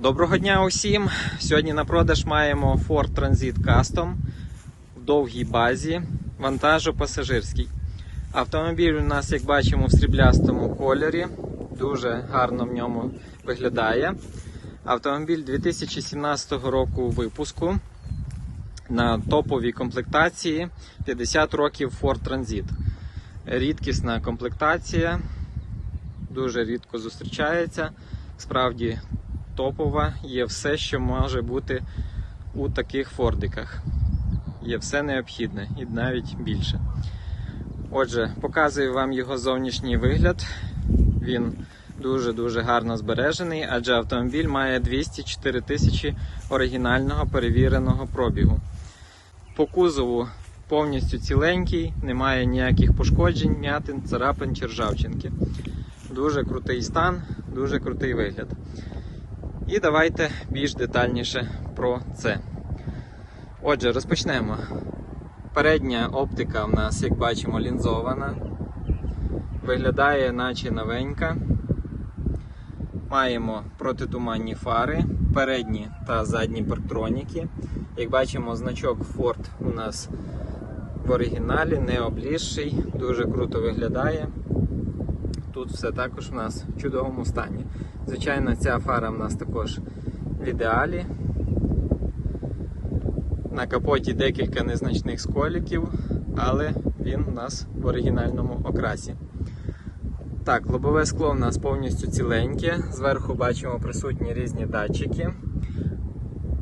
Доброго дня усім! Сьогодні на продаж маємо Ford Transit Custom в довгій базі, вантажо-пасажирський. Автомобіль у нас, як бачимо, в сріблястому кольорі, дуже гарно в ньому виглядає. Автомобіль 2017 року випуску на топовій комплектації 50 років Ford Transit. Рідкісна комплектація, дуже рідко зустрічається. Справді топова, є все, що може бути у таких фордиках. Є все необхідне і навіть більше. Отже, показую вам його зовнішній вигляд. Він дуже-дуже гарно збережений, адже автомобіль має 204 тисячі оригінального перевіреного пробігу. По кузову повністю ціленький, немає ніяких пошкоджень, м'ятин, царапин чи ржавчинки. Дуже крутий стан, дуже крутий вигляд. І давайте більш детальніше про це. Отже, розпочнемо. Передня оптика в нас, як бачимо, лінзована. Виглядає наче новенька. Маємо протитуманні фари, передні та задні парктроніки. Як бачимо, значок Ford у нас в оригіналі, не облізший, дуже круто виглядає. Тут все також у нас в чудовому стані. Звичайно, ця фара в нас також в ідеалі. На капоті декілька незначних сколіків, але він у нас в оригінальному окрасі. Так, лобове скло у нас повністю ціленьке. Зверху бачимо присутні різні датчики.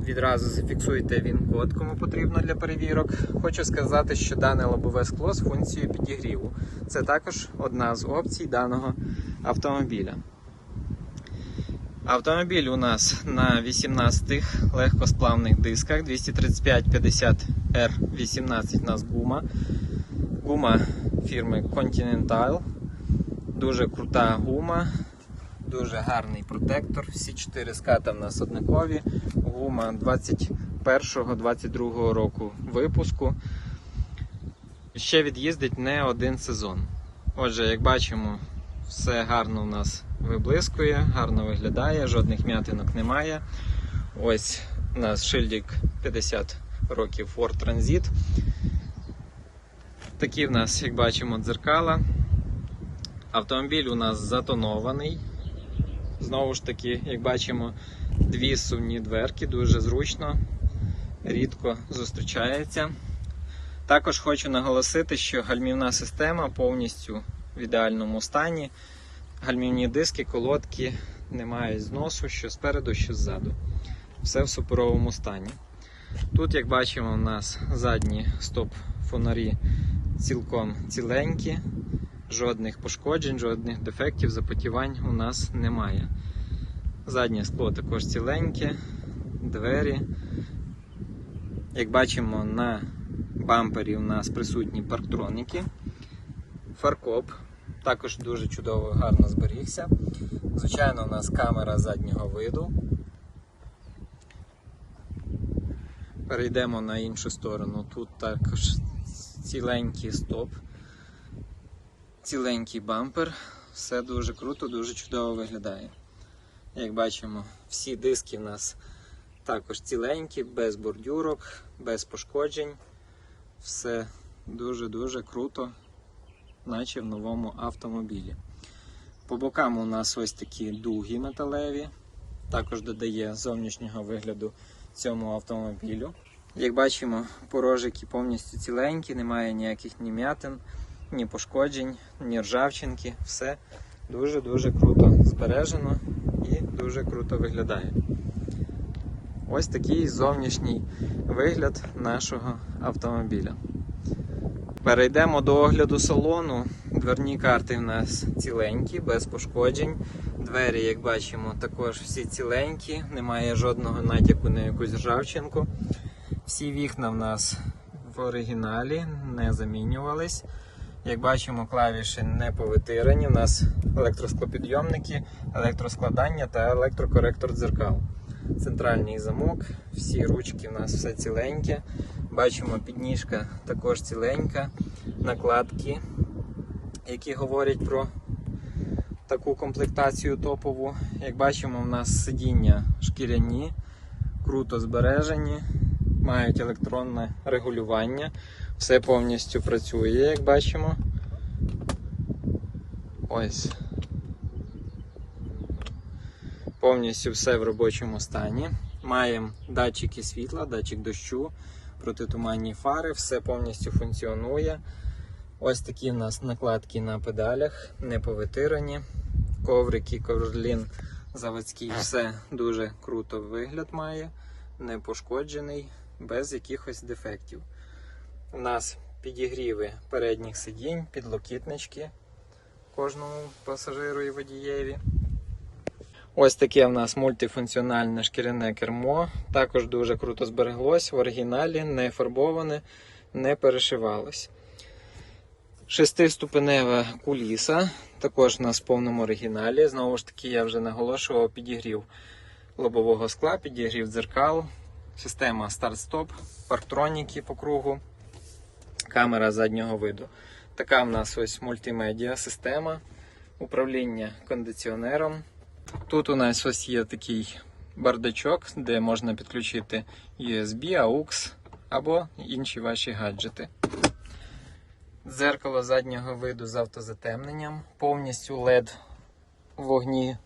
Відразу зафіксуйте він код, кому потрібно для перевірок. Хочу сказати, що дане лобове скло з функцією підігріву. Це також одна з опцій даного автомобіля. Автомобіль у нас на 18 легкосплавних дисках 235-50R18 у нас гума. Гума фірми Continental. Дуже крута гума, дуже гарний протектор. Всі 4 ската в нас однакові. Гума 21-22 року випуску. Ще від'їздить не один сезон. Отже, як бачимо, все гарно у нас виблискує, гарно виглядає, жодних м'ятинок немає. Ось у нас шильдик 50 років Ford Transit. Такі в нас, як бачимо, дзеркала. Автомобіль у нас затонований. Знову ж таки, як бачимо, дві сумні дверки, дуже зручно, рідко зустрічається. Також хочу наголосити, що гальмівна система повністю в ідеальному стані. Гальмівні диски, колодки не мають зносу, що спереду, що ззаду. Все в суперовому стані. Тут, як бачимо, у нас задні стоп-фонарі цілком ціленькі, жодних пошкоджень, жодних дефектів, запотівань у нас немає. Заднє скло також ціленьке, двері. Як бачимо, на бампері у нас присутні парктроніки, фаркоп. Також дуже чудово, гарно зберігся. Звичайно, у нас камера заднього виду. Перейдемо на іншу сторону. Тут також ціленький стоп, ціленький бампер. Все дуже круто, дуже чудово виглядає. Як бачимо, всі диски в нас також ціленькі, без бордюрок, без пошкоджень. Все дуже-дуже круто наче в новому автомобілі. По бокам у нас ось такі дуги металеві, також додає зовнішнього вигляду цьому автомобілю. Як бачимо, порожики повністю ціленькі, немає ніяких ні м'ятин, ні пошкоджень, ні ржавчинки. Все дуже-дуже круто збережено дуже круто виглядає. Ось такий зовнішній вигляд нашого автомобіля. Перейдемо до огляду салону. Дверні карти в нас ціленькі, без пошкоджень. Двері, як бачимо, також всі ціленькі, немає жодного натяку на якусь ржавчинку. Всі вікна в нас в оригіналі, не замінювались. Як бачимо, клавіші не повитирані. У нас електросклопідйомники, електроскладання та електрокоректор дзеркал. Центральний замок, всі ручки в нас все ціленьке. Бачимо, підніжка також ціленька, накладки, які говорять про таку комплектацію топову. Як бачимо, у нас сидіння шкіряні, круто збережені, мають електронне регулювання. Все повністю працює, як бачимо. Ось. Повністю все в робочому стані. Маємо датчики світла, датчик дощу, протитуманні фари, все повністю функціонує. Ось такі в нас накладки на педалях, не повитирані. Коврики, коврлін заводський, все дуже круто вигляд має, не пошкоджений, без якихось дефектів. У нас підігріви передніх сидінь, підлокітнички кожному пасажиру і водієві. Ось таке в нас мультифункціональне шкіряне кермо. Також дуже круто збереглось в оригіналі, не фарбоване, не перешивалось. Шестиступенева куліса, також у нас в повному оригіналі. Знову ж таки, я вже наголошував, підігрів лобового скла, підігрів дзеркал, система старт-стоп, парктроніки по кругу, камера заднього виду. Така в нас ось мультимедіа система, управління кондиціонером. Тут у нас ось є такий бардачок, де можна підключити USB, AUX або інші ваші гаджети. Дзеркало заднього виду з автозатемненням, повністю LED вогні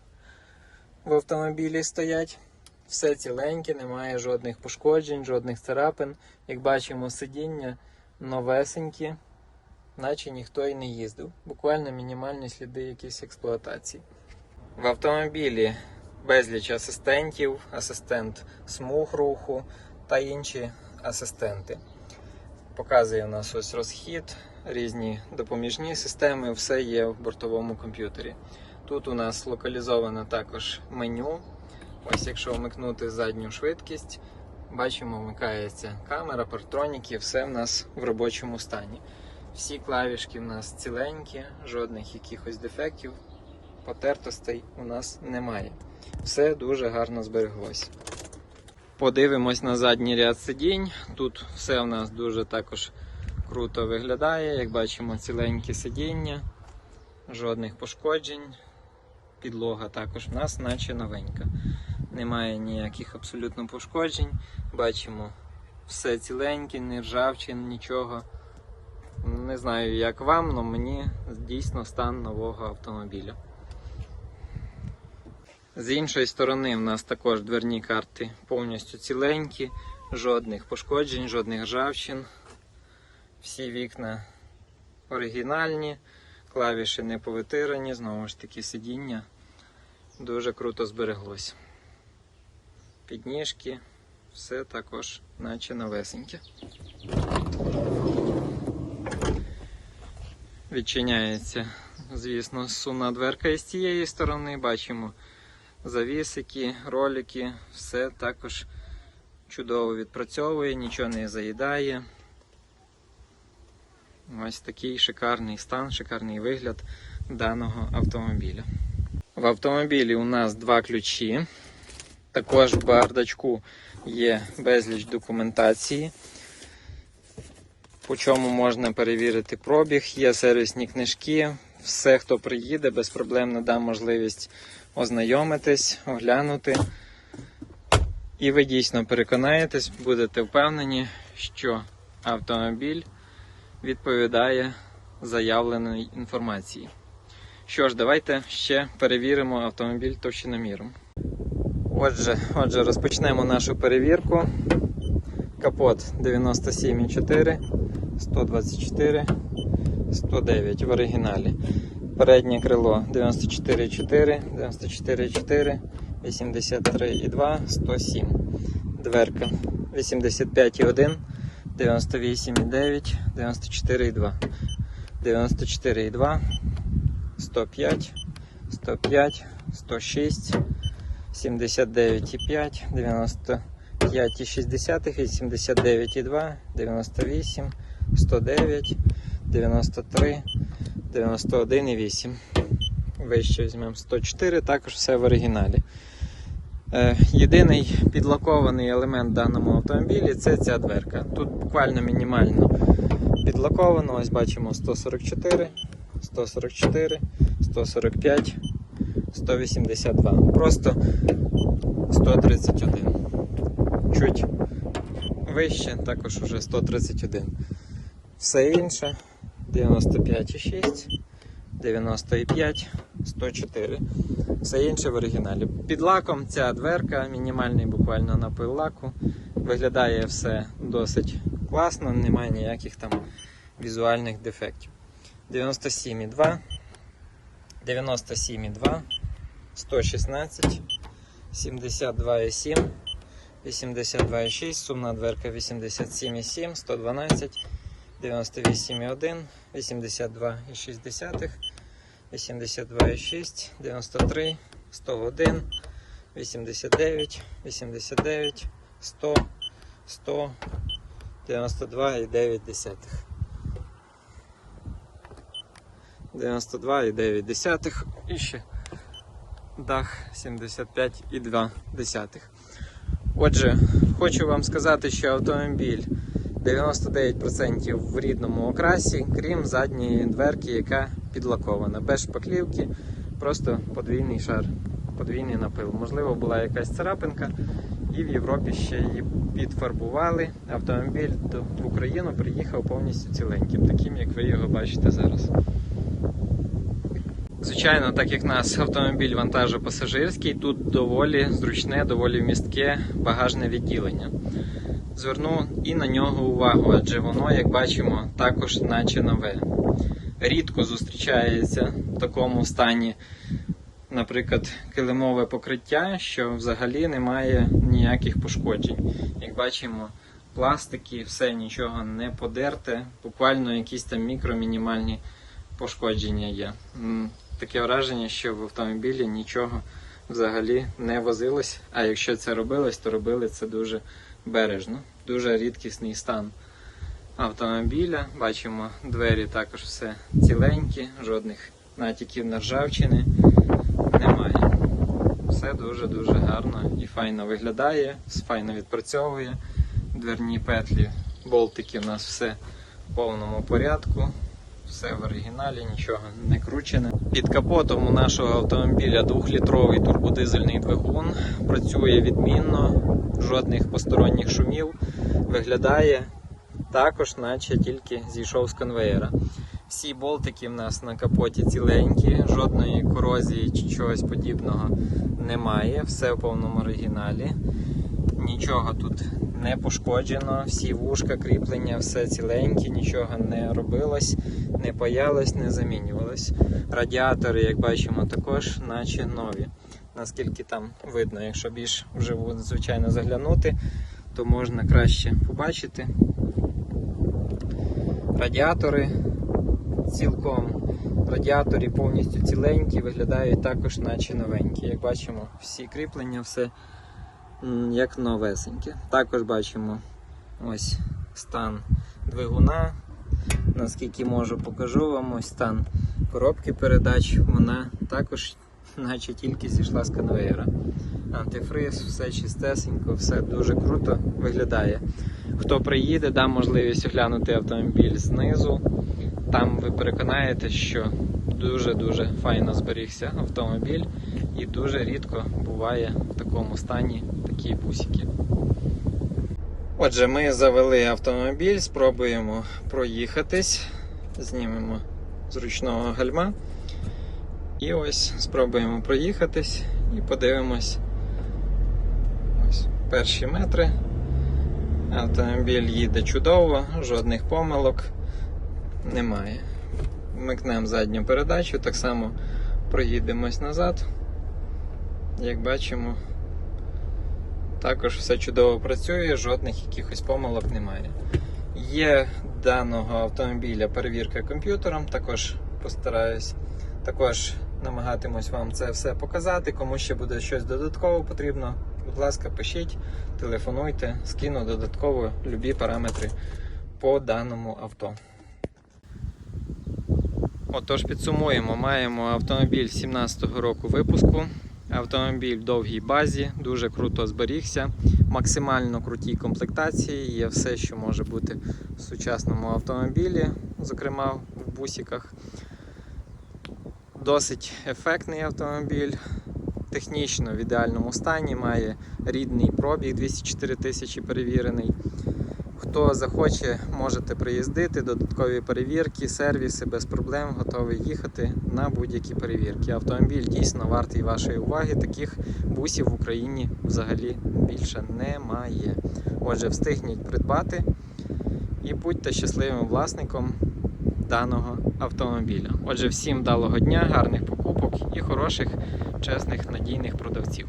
в автомобілі стоять. Все ціленьке, немає жодних пошкоджень, жодних царапин. Як бачимо, сидіння новесенькі, наче ніхто і не їздив. Буквально мінімальні сліди якісь експлуатації. В автомобілі безліч асистентів, асистент смуг руху та інші асистенти. Показує у нас ось розхід, різні допоміжні системи, все є в бортовому комп'ютері. Тут у нас локалізовано також меню. Ось якщо вмикнути задню швидкість, бачимо, вмикається камера, партроніки, все в нас в робочому стані. Всі клавішки в нас ціленькі, жодних якихось дефектів, потертостей у нас немає. Все дуже гарно збереглось. Подивимось на задній ряд сидінь. Тут все в нас дуже також круто виглядає. Як бачимо, ціленькі сидіння, жодних пошкоджень. Підлога також в нас, наче новенька. Немає ніяких абсолютно пошкоджень. Бачимо все ціленьке, не ржавчин, нічого. Не знаю, як вам, але мені дійсно стан нового автомобіля. З іншої сторони, в нас також дверні карти повністю ціленькі, жодних пошкоджень, жодних ржавчин. Всі вікна оригінальні, клавіші не повитирані, знову ж таки сидіння дуже круто збереглось. Підніжки, все також наче новесеньке. Відчиняється, звісно, сумна дверка із цієї сторони. Бачимо завісики, ролики, все також чудово відпрацьовує, нічого не заїдає. Ось такий шикарний стан, шикарний вигляд даного автомобіля. В автомобілі у нас два ключі. Також в бардачку є безліч документації, по чому можна перевірити пробіг, є сервісні книжки. Все, хто приїде, без проблем надам можливість ознайомитись, оглянути. І ви дійсно переконаєтесь, будете впевнені, що автомобіль відповідає заявленій інформації. Що ж, давайте ще перевіримо автомобіль товщиноміром. Отже, отже, розпочнемо нашу перевірку. Капот 97,4, 124, 109 в оригіналі. Переднє крило 94,4, 94,4, 83,2, 107. Дверка 85,1, 98,9, 94,2, 94,2, 105, 105, 106, 79,5, 95,6, 89,2, 98, 109, 93, 91,8. Вище візьмемо 104, також все в оригіналі. Е, Єдиний підлакований елемент даному автомобілі це ця дверка. Тут буквально мінімально підлаковано. Ось бачимо 144, 144, 145, 182. Просто 131. Чуть вище, також уже 131. Все інше 95,6, 95, 104. Все інше в оригіналі. Під лаком ця дверка, мінімальний буквально напил лаку. Виглядає все досить класно, немає ніяких там візуальних дефектів. 97,2, 97,2, 116, 72,7, 82,6, сумна дверка 87,7, 112, 98,1, 82,6, 82,6, 93, 101, 89, 89, 100, 100, 92,9. 92,9 і ще дах 75,2. Отже, хочу вам сказати, що автомобіль 99% в рідному окрасі, крім задньої дверки, яка підлакована, без шпаклівки, просто подвійний шар, подвійний напил. Можливо, була якась царапинка, і в Європі ще її підфарбували. Автомобіль в Україну приїхав повністю ціленьким, таким як ви його бачите зараз. Звичайно, так як нас автомобіль вантажопасажирський, тут доволі зручне, доволі вмістке багажне відділення. Зверну і на нього увагу, адже воно, як бачимо, також наче нове. Рідко зустрічається в такому стані, наприклад, килимове покриття, що взагалі не має ніяких пошкоджень. Як бачимо, пластики, все нічого не подерте, буквально якісь там мікро-мінімальні пошкодження є. Таке враження, що в автомобілі нічого взагалі не возилось, а якщо це робилось, то робили це дуже бережно. Дуже рідкісний стан автомобіля. Бачимо, двері також все ціленькі, жодних натяків на ржавчини немає. Все дуже-дуже гарно і файно виглядає, файно відпрацьовує. Дверні петлі, болтики у нас все в повному порядку. Все в оригіналі, нічого не кручене. Під капотом у нашого автомобіля 2-літровий турбодизельний двигун. Працює відмінно, жодних посторонніх шумів. Виглядає також, наче тільки зійшов з конвеєра. Всі болтики в нас на капоті ціленькі, жодної корозії чи чогось подібного немає. Все в повному оригіналі. Нічого тут не пошкоджено, всі вушка, кріплення, все ціленькі, нічого не робилось, не паялось, не замінювалось. Радіатори, як бачимо, також наче нові. Наскільки там видно, якщо більш вживу, звичайно, заглянути, то можна краще побачити. Радіатори цілком. Радіатори повністю ціленькі, виглядають також наче новенькі. Як бачимо, всі кріплення, все як новесеньке. Також бачимо ось стан двигуна. Наскільки можу, покажу вам ось стан коробки передач. Вона також, наче тільки зійшла з конвейера. Антифриз, все чистесенько, все дуже круто виглядає. Хто приїде, дам можливість оглянути автомобіль знизу. Там ви переконаєтесь, що дуже-дуже файно зберігся автомобіль і дуже рідко буває в такому стані такі бусики. Отже, ми завели автомобіль, спробуємо проїхатись, знімемо з ручного гальма. І ось спробуємо проїхатись і подивимось ось перші метри. Автомобіль їде чудово, жодних помилок немає. Вмикнемо задню передачу, так само проїдемось назад. Як бачимо, також все чудово працює, жодних якихось помилок немає. Є даного автомобіля перевірка комп'ютером, також постараюсь, також намагатимусь вам це все показати. Кому ще буде щось додатково потрібно, будь ласка, пишіть, телефонуйте, скину додатково любі параметри по даному авто. Отож, підсумуємо, маємо автомобіль 17-го року випуску. Автомобіль в довгій базі, дуже круто зберігся, максимально крутій комплектації, є все, що може бути в сучасному автомобілі, зокрема в бусиках. Досить ефектний автомобіль, технічно в ідеальному стані, має рідний пробіг 204 тисячі перевірений. Хто захоче, можете приїздити, додаткові перевірки, сервіси без проблем, готовий їхати на будь-які перевірки. Автомобіль дійсно вартий вашої уваги. Таких бусів в Україні взагалі більше немає. Отже, встигніть придбати і будьте щасливим власником даного автомобіля. Отже, всім вдалого дня, гарних покупок і хороших, чесних, надійних продавців.